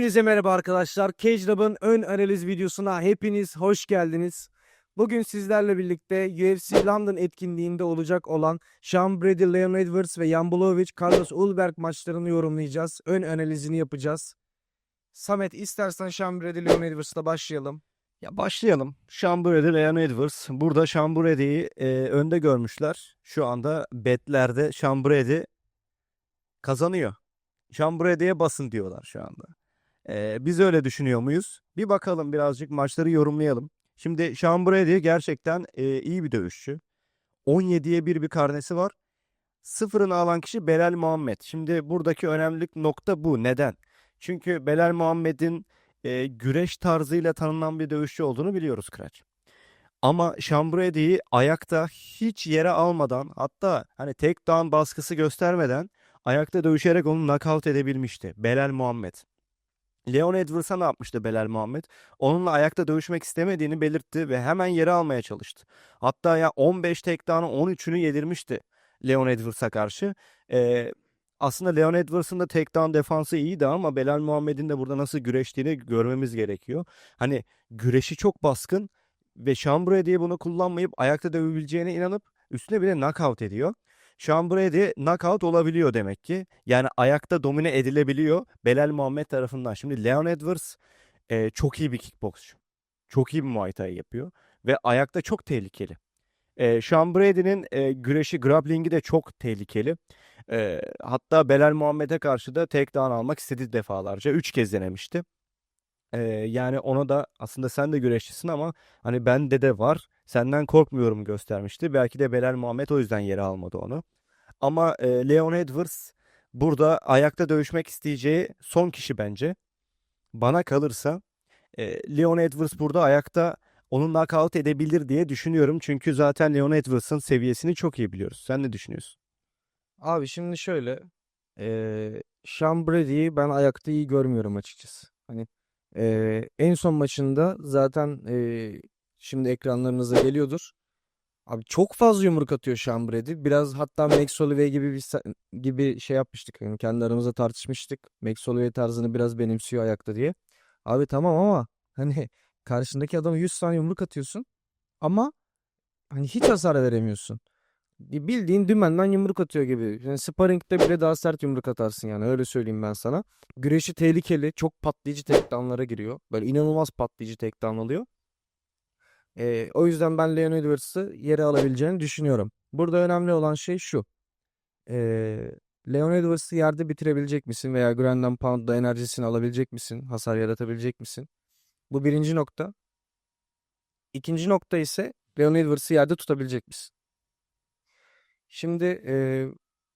Hepinize merhaba arkadaşlar. Cage Lab'ın ön analiz videosuna hepiniz hoş geldiniz. Bugün sizlerle birlikte UFC London etkinliğinde olacak olan Sean Brady, Leon Edwards ve Jan Blachowicz, Carlos Ulberg maçlarını yorumlayacağız. Ön analizini yapacağız. Samet istersen Sean Brady, Leon Edwards'la başlayalım. Ya başlayalım. Sean Brady, Leon Edwards. Burada Sean Brady'yi e, önde görmüşler. Şu anda betlerde Sean Brady kazanıyor. Sean Brady'ye basın diyorlar şu anda. E, biz öyle düşünüyor muyuz? Bir bakalım birazcık maçları yorumlayalım. Şimdi Sean Brady gerçekten e, iyi bir dövüşçü. 17'ye 1 bir karnesi var. Sıfırını alan kişi Belal Muhammed. Şimdi buradaki önemli nokta bu. Neden? Çünkü Belal Muhammed'in e, güreş tarzıyla tanınan bir dövüşçü olduğunu biliyoruz Kıraç. Ama Sean Brady'yi ayakta hiç yere almadan hatta hani tek down baskısı göstermeden ayakta dövüşerek onu knockout edebilmişti. Belal Muhammed. Leon Edwards'a ne yapmıştı Belal Muhammed? Onunla ayakta dövüşmek istemediğini belirtti ve hemen yere almaya çalıştı. Hatta ya 15 takedown'ı 13'ünü yedirmişti Leon Edwards'a karşı. Ee, aslında Leon Edwards'ın da takedown defansı iyiydi ama Belal Muhammed'in de burada nasıl güreştiğini görmemiz gerekiyor. Hani güreşi çok baskın ve Sean Brady'ye bunu kullanmayıp ayakta dövebileceğine inanıp üstüne bir de knockout ediyor. Brady knockout olabiliyor demek ki. Yani ayakta domine edilebiliyor Belal Muhammed tarafından. Şimdi Leon Edwards e, çok iyi bir kickboksçu. Çok iyi bir Muay Thai yapıyor ve ayakta çok tehlikeli. E, Sean Brady'nin e, güreşi, grappling'i de çok tehlikeli. E, hatta Belal Muhammed'e karşı da takedown almak istedi defalarca. Üç kez denemişti. E, yani ona da aslında sen de güreşçisin ama hani bende de var. Senden korkmuyorum göstermişti. Belki de Belal Muhammed o yüzden yere almadı onu. Ama e, Leon Edwards burada ayakta dövüşmek isteyeceği son kişi bence. Bana kalırsa e, Leon Edwards burada ayakta onu knockout edebilir diye düşünüyorum. Çünkü zaten Leon Edwards'ın seviyesini çok iyi biliyoruz. Sen ne düşünüyorsun? Abi şimdi şöyle. Eee Sean Brady'yi ben ayakta iyi görmüyorum açıkçası. Hani eee, en son maçında zaten eee, şimdi ekranlarınıza geliyordur. Abi çok fazla yumruk atıyor Brady. Biraz hatta Max Holloway gibi bir gibi şey yapmıştık. Yani kendi aramızda tartışmıştık. Max Holloway tarzını biraz benimsiyor ayakta diye. Abi tamam ama hani karşındaki adama 100 tane yumruk atıyorsun ama hani hiç hasar veremiyorsun. Bir Bildiğin dümenden yumruk atıyor gibi. Yani sparring'de bile daha sert yumruk atarsın yani öyle söyleyeyim ben sana. Güreşi tehlikeli, çok patlayıcı takedown'lara giriyor. Böyle inanılmaz patlayıcı takedown alıyor. Ee, o yüzden ben Leon Edwards'ı yere alabileceğini düşünüyorum. Burada önemli olan şey şu. Ee, Leon Edwards'ı yerde bitirebilecek misin veya Ground and Pound'da enerjisini alabilecek misin? Hasar yaratabilecek misin? Bu birinci nokta. İkinci nokta ise Leon Edwards'ı yerde tutabilecek misin? Şimdi eee,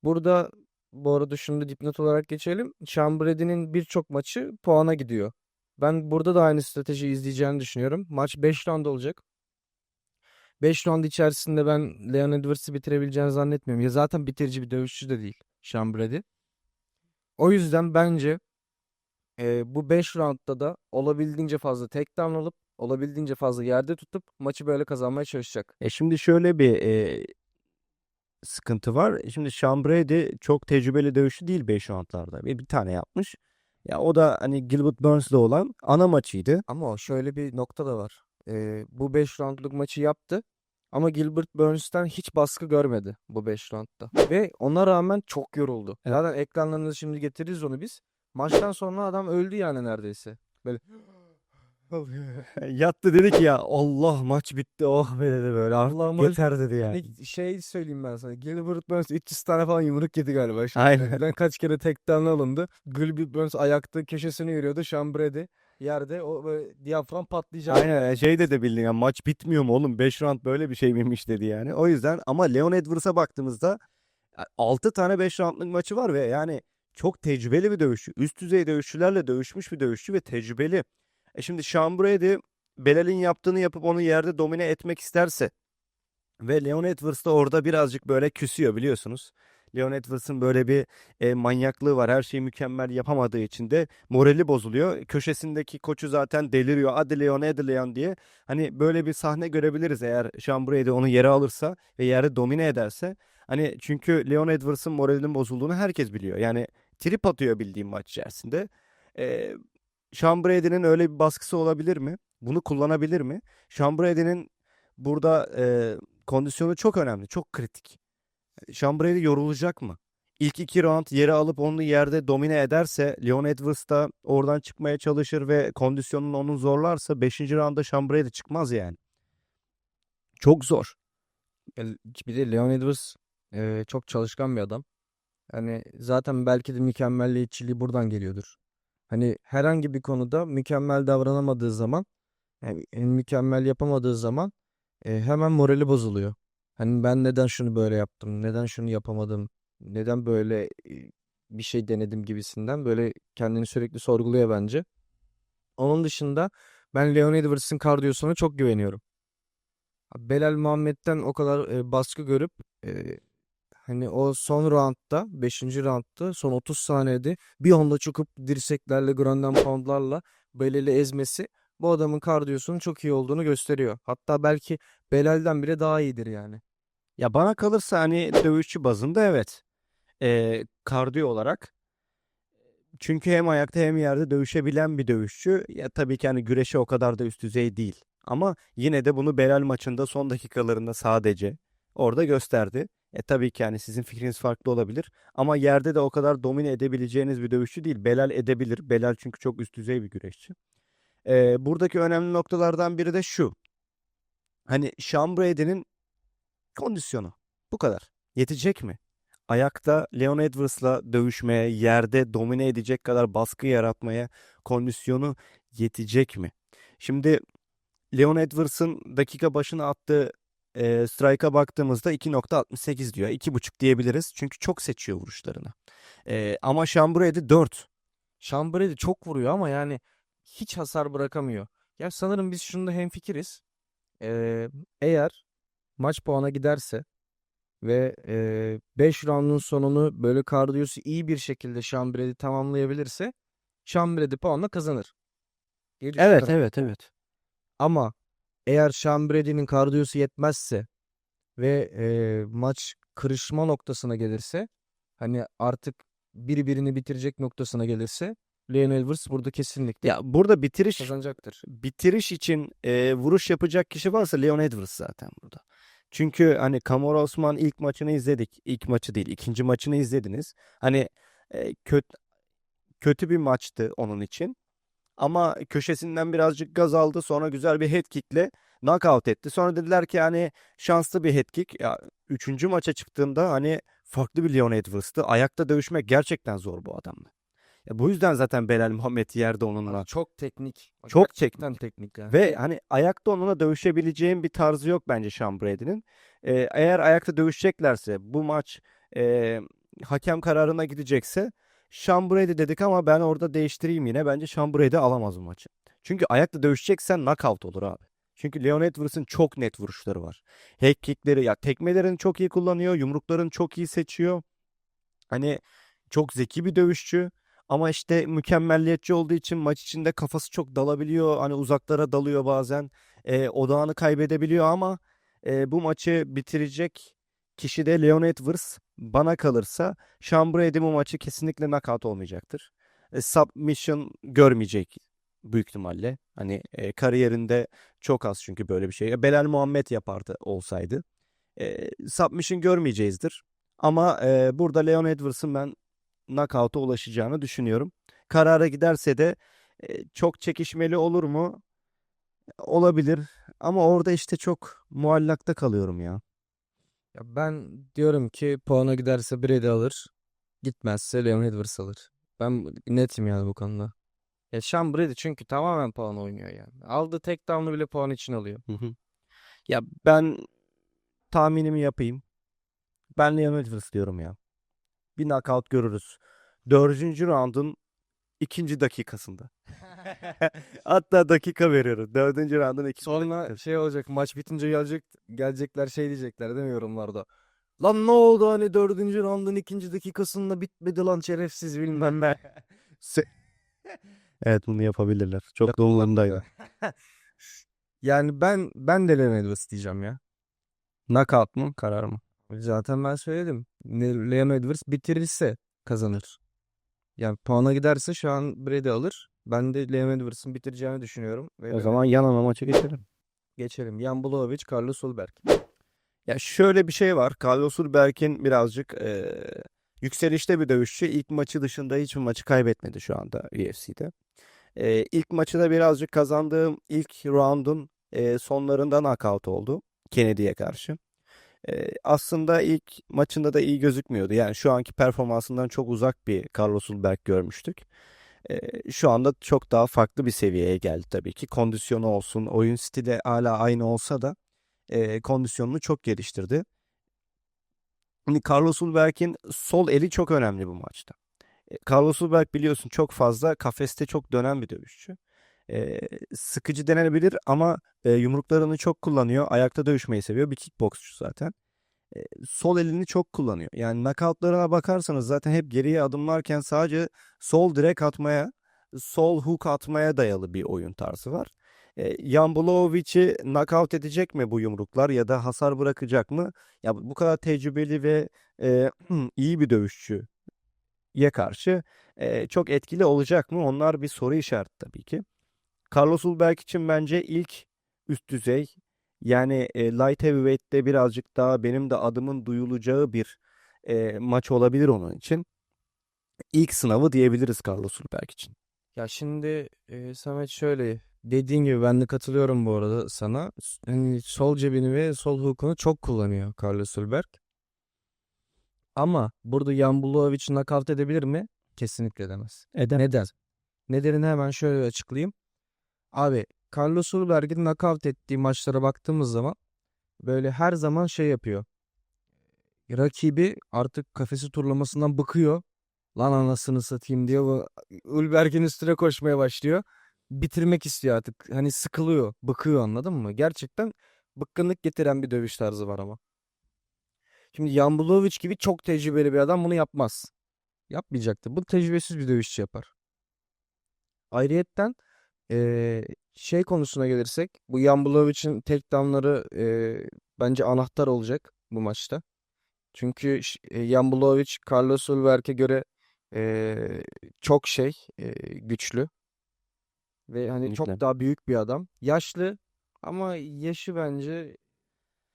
burada bu arada şunu da dipnot olarak geçelim. Sean Brady'nin birçok maçı puana gidiyor. Ben burada da aynı strateji izleyeceğini düşünüyorum. Maç 5 round olacak. 5 round içerisinde ben Leon Edwards'ı bitirebileceğini zannetmiyorum. Ya zaten bitirici bir dövüşçü de değil Sean Brady. O yüzden bence eee, bu 5 roundda da olabildiğince fazla takedown alıp olabildiğince fazla yerde tutup maçı böyle kazanmaya çalışacak. E şimdi şöyle bir e, sıkıntı var. Şimdi Sean Brady çok tecrübeli dövüşçü değil 5 roundlarda. Bir, bir tane yapmış. Ya o da hani Gilbert Burns'le olan ana maçıydı. Ama şöyle bir nokta da var. Ee, bu 5 roundluk maçı yaptı. Ama Gilbert Burns'ten hiç baskı görmedi bu 5 roundda. Ve ona rağmen çok yoruldu. Evet. Zaten ekranlarınıza şimdi getiririz onu biz. Maçtan sonra adam öldü yani neredeyse. Böyle Yattı dedi ki ya Allah maç bitti oh be dedi böyle. Allah yeter dedi yani. Şey söyleyeyim ben sana. Gilbert Burns 300 tane falan yumruk yedi galiba. Şimdi Aynen. Ben kaç kere takedown alındı. Gilbert Burns ayakta köşesini yürüyordu. Sean Brady yerde o böyle diyafram patlayacak. Aynen şey dedi bildin ya maç bitmiyor mu oğlum 5 round böyle bir şey miymiş dedi yani. O yüzden ama Leon Edwards'a baktığımızda 6 tane 5 roundluk maçı var ve yani çok tecrübeli bir dövüşçü. Üst düzey dövüşçülerle dövüşmüş bir dövüşçü ve tecrübeli. E şimdi Sean Brady Belal'in yaptığını yapıp onu yerde domine etmek isterse ve Leon Edwards da orada birazcık böyle küsüyor biliyorsunuz. Leon Edwards'ın böyle bir e, manyaklığı var. Her şeyi mükemmel yapamadığı için de morali bozuluyor. Köşesindeki koçu zaten deliriyor. Hadi Leon, hadi Leon diye. Hani böyle bir sahne görebiliriz eğer Sean Brady onu yere alırsa ve yerde domine ederse. Hani çünkü Leon Edwards'ın moralinin bozulduğunu herkes biliyor. Yani trip atıyor bildiğim maç içerisinde. E, Sean Brady'nin öyle bir baskısı olabilir mi? Bunu kullanabilir mi? Sean Brady'nin burada e, kondisyonu çok önemli, çok kritik. Brady yorulacak mı? İlk iki round yere alıp onu yerde domine ederse Leon Edwards da oradan çıkmaya çalışır ve kondisyonunu onu zorlarsa 5. roundda Sean Brady çıkmaz yani. Çok zor. Bir de Leon Edwards e, çok çalışkan bir adam. Hani zaten belki de mükemmelliyetçiliği buradan geliyordur. Hani herhangi bir konuda mükemmel davranamadığı zaman, yani mükemmel yapamadığı zaman e, hemen morali bozuluyor. Hani ben neden şunu böyle yaptım, neden şunu yapamadım, neden böyle bir şey denedim gibisinden böyle kendini sürekli sorguluyor bence. Onun dışında ben Leon Edwards'ın kardiyosuna çok güveniyorum. Belal Muhammed'den o kadar baskı görüp hani o son roundda 5. roundda son 30 saniyede bir anda çıkıp dirseklerle ground pound'larla Belal'i ezmesi bu adamın kardiyosunun çok iyi olduğunu gösteriyor. Hatta belki Belal'den bile daha iyidir yani. Ya bana kalırsa hani dövüşçü bazında evet. Ee, kardiyo olarak. Çünkü hem ayakta hem yerde dövüşebilen bir dövüşçü. Ya tabii ki hani güreşe o kadar da üst düzey değil. Ama yine de bunu Belal maçında son dakikalarında sadece orada gösterdi. E tabii ki yani sizin fikriniz farklı olabilir. Ama yerde de o kadar domine edebileceğiniz bir dövüşçü değil. Belal edebilir. Belal çünkü çok üst düzey bir güreşçi. Ee, buradaki önemli noktalardan biri de şu. Hani Sean Brady'nin kondisyonu. Bu kadar. Yetecek mi? Ayakta Leon Edwards'la dövüşmeye, yerde domine edecek kadar baskı yaratmaya kondisyonu yetecek mi? Şimdi Leon Edwards'ın dakika başına attığı e, strike'a baktığımızda 2.68 diyor. 2.5 diyebiliriz. Çünkü çok seçiyor vuruşlarını. E, ama Sean Brady 4. Sean Brady çok vuruyor ama yani hiç hasar bırakamıyor. Ya sanırım biz şunda hemfikiriz. Ee, eğer maç puana giderse ve 5 roundun sonunu böyle kardiyosu iyi bir şekilde Brady tamamlayabilirse Brady puanla kazanır. Evet, evet, evet. Ama eğer Sean Brady'nin kardiyosu yetmezse ve e, maç kırışma noktasına gelirse hani artık biri birini bitirecek noktasına gelirse Leon Edwards burada kesinlikle Ya burada bitiriş kazanacaktır. bitiriş için e, vuruş yapacak kişi varsa Leon Edwards zaten burada. Çünkü hani Kamara Osman ilk maçını izledik. İlk maçı değil, ikinci maçını izlediniz. Hani e, kötü kötü bir maçtı onun için. Ama köşesinden birazcık gaz aldı. Sonra güzel bir head kick'le knockout etti. Sonra dediler ki hani şanslı bir head kick. Ya üçüncü maça çıktığında hani farklı bir Leon Edwards'tı. Ayakta dövüşmek gerçekten zor bu adamla. Ya bu yüzden zaten Belal Muhammed yerde onunla. Çok teknik. Çok Gerçekten teknik yani. Ve hani ayakta onunla dövüşebileceğin bir tarzı yok bence Sean Brady'nin. Ee, eğer ayakta dövüşeceklerse bu maç e, hakem kararına gidecekse Sean Brady dedik ama ben orada değiştireyim yine. Bence Sean Brady alamaz bu maçı. Çünkü ayakta dövüşeceksen knockout olur abi. Çünkü Leon Edwards'ın çok net vuruşları var. Hack kickleri ya tekmelerini çok iyi kullanıyor. Yumruklarını çok iyi seçiyor. Hani çok zeki bir dövüşçü. Ama işte mükemmelliyetçi olduğu için maç içinde kafası çok dalabiliyor. Hani uzaklara dalıyor bazen. E, odağını kaybedebiliyor ama e, bu maçı bitirecek kişi de Leon Edwards. Bana kalırsa Sean Brady bu maçı kesinlikle knockout olmayacaktır. E, submission görmeyecek büyük ihtimalle. Hani e, kariyerinde çok az çünkü böyle bir şey. Belal Muhammed yapardı olsaydı. E, submission görmeyeceğizdir. Ama e, burada Leon Edwards'ın ben knockout'a ulaşacağını düşünüyorum. Karara giderse de e, çok çekişmeli olur mu? Olabilir. Ama orada işte çok muallakta kalıyorum ya. Ya ben diyorum ki puana giderse Brady alır. Gitmezse Leon Edwards alır. Ben netim yani bu konuda. Ya Sean Brady çünkü tamamen puan oynuyor yani. Aldığı tek down'u bile puan için alıyor. Hı hı. Ya ben tahminimi yapayım. Ben Leon Edwards diyorum ya. Bir knockout görürüz. Dördüncü roundun ikinci dakikasında. Hatta dakika veriyorum. Dördüncü roundun ikinci Sonra dakikası. şey olacak maç bitince gelecek gelecekler şey diyecekler değil mi yorumlarda? Lan ne oldu hani dördüncü roundun ikinci dakikasında bitmedi lan şerefsiz bilmem ne. Se- evet bunu yapabilirler. Çok da umurumdaydı. Yani ben ben de Leon Edwards diyeceğim ya. Knockout mu? Karar mı? Zaten ben söyledim. Ne- Leon Edwards bitirirse kazanır. Yani puana giderse şu an Brady alır. Ben de Leon Edwards'ın bitireceğini düşünüyorum. Ve O zaman yan ana maça geçelim. geçelim. Jan Blachowicz, Carlos Ulberg. Ya şöyle bir şey var. Carlos Ulberg'in birazcık eee, yükselişte bir dövüşçü. İlk maçı dışında hiçbir maçı kaybetmedi şu anda UFC'de. Eee ilk maçı da birazcık kazandığım ilk round'un eee, sonlarında knockout oldu. Kennedy'ye karşı. Aslında ilk maçında da iyi gözükmüyordu. Yani şu anki performansından çok uzak bir Carlos Ulberg görmüştük. Şu anda çok daha farklı bir seviyeye geldi tabii ki. Kondisyonu olsun, oyun stili hala aynı olsa da kondisyonunu çok geliştirdi. Hani Carlos Ulberg'in sol eli çok önemli bu maçta. Carlos Ulberg biliyorsun çok fazla kafeste çok dönen bir dövüşçü. E, sıkıcı denenebilir ama e, yumruklarını çok kullanıyor. Ayakta dövüşmeyi seviyor. Bir kickboksçu zaten. E, sol elini çok kullanıyor. Yani knockoutlarına bakarsanız zaten hep geriye adımlarken sadece sol direk atmaya, sol hook atmaya dayalı bir oyun tarzı var. E, Blachowicz knockout edecek mi bu yumruklar ya da hasar bırakacak mı? Ya bu kadar tecrübeli ve e, iyi bir dövüşçüye karşı e, çok etkili olacak mı? Onlar bir soru işareti tabii ki. Carlos Ulberg için bence ilk üst düzey yani e, light heavyweight'te birazcık daha benim de adımın duyulacağı bir e, maç olabilir onun için. İlk sınavı diyebiliriz Carlos Ulberg için. Ya şimdi e, Samet şöyle dediğin gibi ben de katılıyorum bu arada sana. Hani sol cebini ve sol hook'unu çok kullanıyor Carlos Ulberg. Ama burada Jan Blachowicz knockout edebilir mi? Kesinlikle edemez. Eder. Neden? Nedenini hemen şöyle açıklayayım. Abi Carlos Ulberg'in knockout ettiği maçlara baktığımız zaman böyle her zaman şey yapıyor. Rakibi artık kafesi turlamasından bıkıyor. Lan anasını satayım. Bu Ulberg'in üstüne koşmaya başlıyor. Bitirmek istiyor artık. Hani sıkılıyor, bıkıyor anladın mı? Gerçekten bıkkınlık getiren bir dövüş tarzı var ama. Şimdi Blachowicz gibi çok tecrübeli bir adam bunu yapmaz. Yapmayacaktır. Bu tecrübesiz bir dövüşçü yapar. Ayrıyetten eee, şey konusuna gelirsek bu Jan Blachowicz'in takedownları eee bence anahtar olacak bu maçta. Çünkü e, Blachowicz Carlos Ulberg'e göre eee, çok şey eee, güçlü ve hani çok Kesinlikle. daha büyük bir adam. Yaşlı ama yaşı bence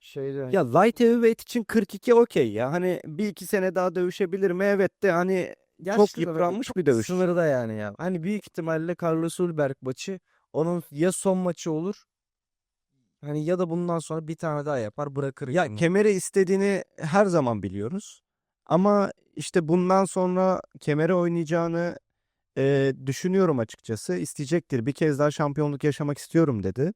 şeyde Ya light heavyweight için 42 okey ya. Hani bir iki sene daha dövüşebilir mi? Evet de hani çok yıpranmış çok bir dövüş. sınırda yani ya. Hani büyük ihtimalle Carlos Ulberg maçı onun ya son maçı olur hani ya da bundan sonra bir tane daha yapar bırakır Ya yani. kemeri istediğini her zaman biliyoruz. Ama işte bundan sonra kemere oynayacağını e, düşünüyorum açıkçası. İsteyecektir. Bir kez daha şampiyonluk yaşamak istiyorum dedi.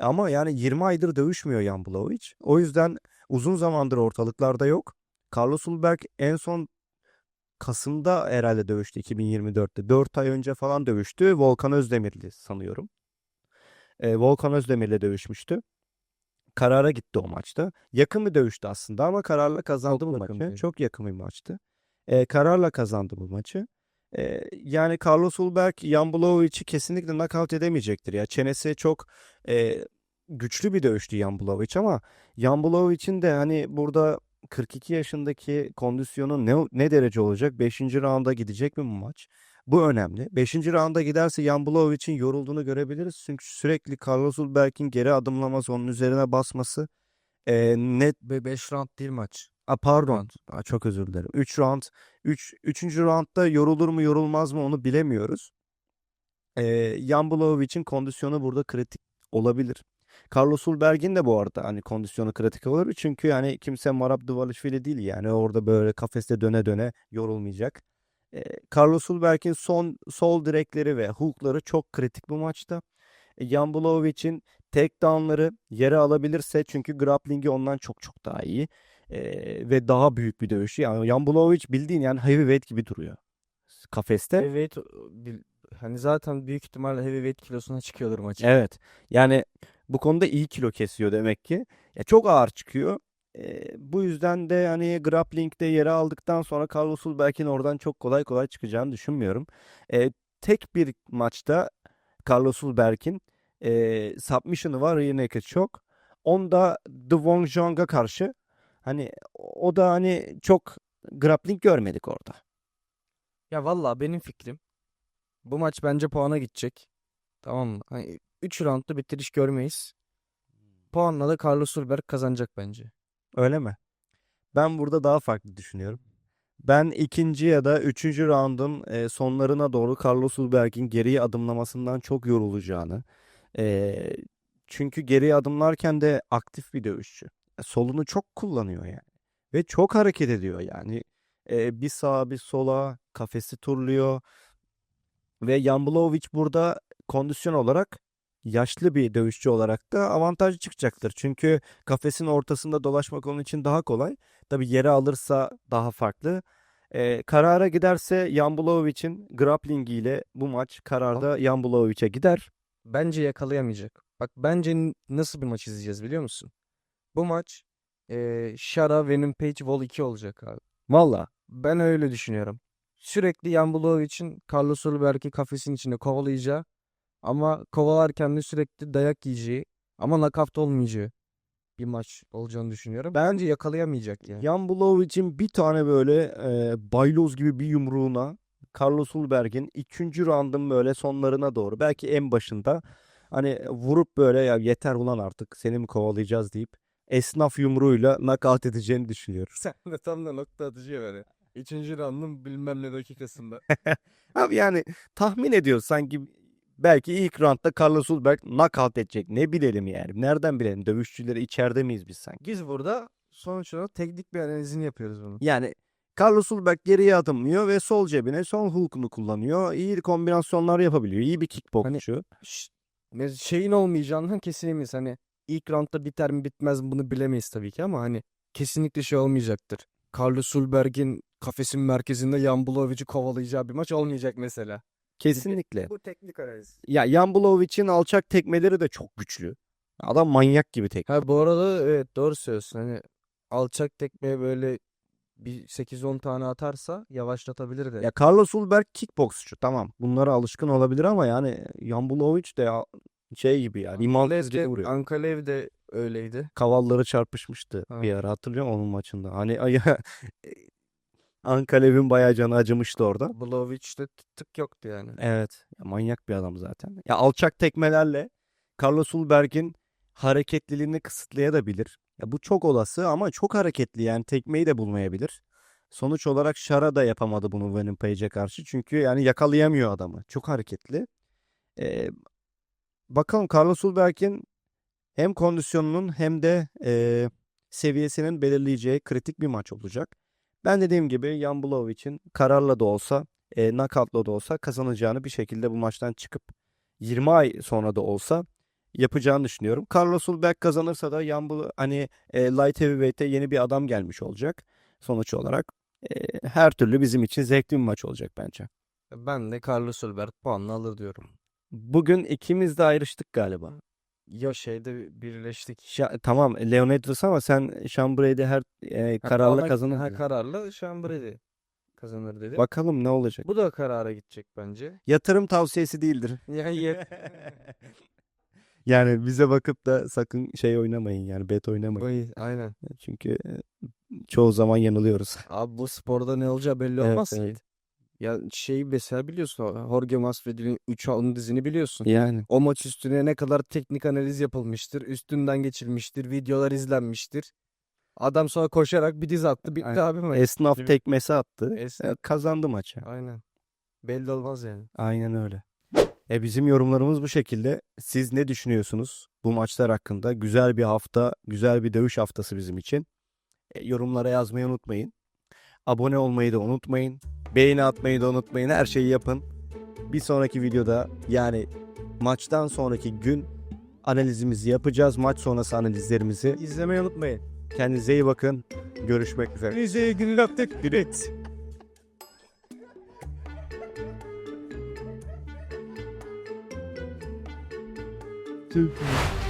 Ama yani 20 aydır dövüşmüyor Jan Blachowicz. O yüzden uzun zamandır ortalıklarda yok. Carlos Ulberg en son Kasım'da herhalde dövüştü 2024'te. 4 ay önce falan dövüştü. Volkan Özdemir'li sanıyorum. E, Volkan Özdemir'le dövüşmüştü. Karara gitti o maçta. Yakın bir dövüştü aslında ama kararla kazandı Çok bu maçı. bir- Çok yakın bir maçtı. E, kararla kazandı bu maçı. E, yani Carlos Ulberg Blachowicz kesinlikle knockout edemeyecektir ya. Çenesi çok e, güçlü bir dövüştü Blachowicz ama Jan Blachowicz'in de hani burada 42 yaşındaki kondisyonu ne ne derece olacak? 5. raunda gidecek mi bu maç? Bu önemli. 5. raunda giderse Jan Blachowicz'in yorulduğunu görebiliriz. Çünkü sürekli Carlos Ulberg'in geri adımlaması, onun üzerine basması e, net Ve 5 round değil maç. A, pardon. Aa, çok özür dilerim. 3 round. 3 üç, 3. roundda yorulur mu yorulmaz mı onu bilemiyoruz. Ee, Jan Blachowicz'in kondisyonu burada kritik olabilir. Carlos Ulberg'in de bu arada hani kondisyonu kritik olabilir. Çünkü yani kimse Marab Dvalishvili değil yani orada böyle kafeste döne döne yorulmayacak. Ee, Carlos Ulberg'in son sol direkleri ve hookları çok kritik bu maçta. E, Jan Blachowicz'in takedownları yere alabilirse çünkü grappling'i ondan çok çok daha iyi. Ee, ve daha büyük bir dövüşü. Yani Blachowicz bildiğin yani heavyweight gibi duruyor. Kafeste. Heavyweight hani zaten büyük ihtimalle heavyweight kilosuna çıkıyordur maçı. Evet. Yani bu konuda iyi kilo kesiyor demek ki. Ya çok ağır çıkıyor. Ee, bu yüzden de hani grappling'de yere aldıktan sonra Carlos Ulberg'in oradan çok kolay kolay çıkacağını düşünmüyorum. Ee, tek bir maçta Carlos Ulberg'in e, submission'ı var rear choke. Onda The Wong Jong'a karşı hani o da hani çok grappling görmedik orada. Ya valla benim fikrim Bu maç bence puana gidecek. Tamam mı? Hani 3 roundda bitiriş görmeyiz. Puanla da Carlos Ulberg kazanacak bence. Öyle mi? Ben burada daha farklı düşünüyorum. Ben ikinci ya da üçüncü roundun e, sonlarına doğru Carlos Ulberg'in geriye adımlamasından çok yorulacağını. e, çünkü geriye adımlarken de aktif bir dövüşçü. Solunu çok kullanıyor yani. Ve çok hareket ediyor yani. E, bir sağa bir sola kafesi turluyor. Ve Blachowicz burada kondisyon olarak yaşlı bir dövüşçü olarak da avantajlı çıkacaktır. Çünkü kafesin ortasında dolaşmak onun için daha kolay. Tabii yere alırsa daha farklı. Ee, karara giderse Jan Blachowicz'in grappling ile bu maç kararda Jan Blachowicz'e gider. Bence yakalayamayacak. Bak bence nasıl bir maç izleyeceğiz biliyor musun? Bu maç eee Shara Venom Page Vol 2 olacak abi. Valla. Ben öyle düşünüyorum. Sürekli Jan Blachowicz'in Carlos Ulberg'i kafesin içinde kovalayacağı ama kovalarken de sürekli dayak yiyeceği ama nakavt olmayacağı bir maç olacağını düşünüyorum. Bence yakalayamayacak yani. Jan Blachowicz'in bir tane böyle e, bayloz gibi bir yumruğuna Carlos Ulberg'in ikinci roundun böyle sonlarına doğru belki en başında hani vurup böyle ya yeter ulan artık seni mi kovalayacağız deyip esnaf yumruğuyla knockout edeceğini düşünüyorum. Sen de tam da nokta atıcı böyle. Üçüncü roundun bilmem ne dakikasında. Abi yani tahmin ediyoruz sanki belki ilk roundda Carlos Ulberg knockout edecek. Ne bilelim yani. Nereden bilelim? Dövüşçüleri içeride miyiz biz sanki? Biz burada sonuç olarak teknik bir analizini yapıyoruz bunun. Yani Carlos Ulberg geriye adımlıyor ve sol cebine sol hook'unu kullanıyor. İyi kombinasyonlar yapabiliyor. İyi bir kickboksçu. Ş- mes- şeyin olmayacağından kesin eminiz. Hani ilk roundda biter mi bitmez mi bunu bilemeyiz tabii ki ama hani kesinlikle şey olmayacaktır. Carlos Ulberg'in kafesin merkezinde Jan Blachowicz'i kovalayacağı bir maç olmayacak mesela. Kesinlikle. Bu teknik analiz. Ya Jan Blachowicz'in alçak tekmeleri de çok güçlü. Adam manyak gibi tek. Ha bu arada evet doğru söylüyorsun. Hani alçak tekmeye böyle bir 8-10 tane atarsa yavaşlatabilir de. Ya Carlos Ulberg kickboksçu tamam. Bunlara alışkın olabilir ama yani Jan Blachowicz de ya şey gibi Ankalev Kızcı'ya de, vuruyor. Ankalev de öyleydi. kavalları çarpışmıştı bir Aynen. ara hatırlıyor musun onun maçında? Hani ay Ankalev'in bayağı canı acımıştı orada. Tık tık yoktu yani. Evet. ya manyak bir adam zaten. Ya alçak tekmelerle Carlos Ulberg'in hareketliliğini kısıtlayabilir. Ya bu çok olası ama çok hareketli yani tekmeyi de bulmayabilir. Sonuç olarak Şara da yapamadı bunu Venom Page'e karşı. Çünkü yani yakalayamıyor adamı. Çok hareketli. Ee, bakalım Carlos Ulberg'in hem kondisyonunun hem de e, seviyesinin belirleyeceği kritik bir maç olacak. Ben dediğim gibi Jan Blachowicz'in kararla da olsa, e, knockout'la da olsa kazanacağını bir şekilde bu maçtan çıkıp 20 ay sonra da olsa yapacağını düşünüyorum. Carlos Ulberg kazanırsa da Jan hani e, light heavyweight'e yeni bir adam gelmiş olacak sonuç olarak. E, her türlü bizim için zevkli bir maç olacak bence. Ben de Carlos Ulberg puanla alır diyorum. Bugün ikimiz de ayrıştık galiba. Ya şeyde birleştik. Şa- tamam Leon Edwards ama sen Sean Brady her e, Ha, kararla puana- kazanır. Ha, dedin. kararla Sean Brady kazanır dedi. Bakalım ne olacak. Bu da karara gidecek bence. Yatırım tavsiyesi değildir. Ya ye- Yani bize bakıp da sakın şey oynamayın yani bet oynamayın. Vay, aynen. Çünkü e, çoğu zaman yanılıyoruz. Abi bu sporda ne olacağı belli Evet, olmaz ki. evet. Ya şeyi mesela biliyorsun. Jorge Masvidal'in 3 alın dizini biliyorsun. Yani O maç üstüne ne kadar teknik analiz yapılmıştır. Üstünden geçilmiştir. Videolar izlenmiştir. Adam sonra koşarak bir diz attı. Bitti Aynen. abi maç. esnaf Değil mi? tekmesi attı. Esnaf. Kazandı maçı. Aynen. Belli olmaz yani. Aynen öyle. E bizim yorumlarımız bu şekilde. Siz ne düşünüyorsunuz bu maçlar hakkında? Güzel bir hafta, güzel bir dövüş haftası bizim için. E, yorumlara yazmayı unutmayın. Abone olmayı da unutmayın. Beğeni atmayı da unutmayın. Her şeyi yapın. Bir sonraki videoda yani maçtan sonraki gün analizimizi yapacağız. Maç sonrası analizlerimizi. İzlemeyi unutmayın. Kendinize iyi bakın. Görüşmek üzere. Bize gün attık. Direkt. Good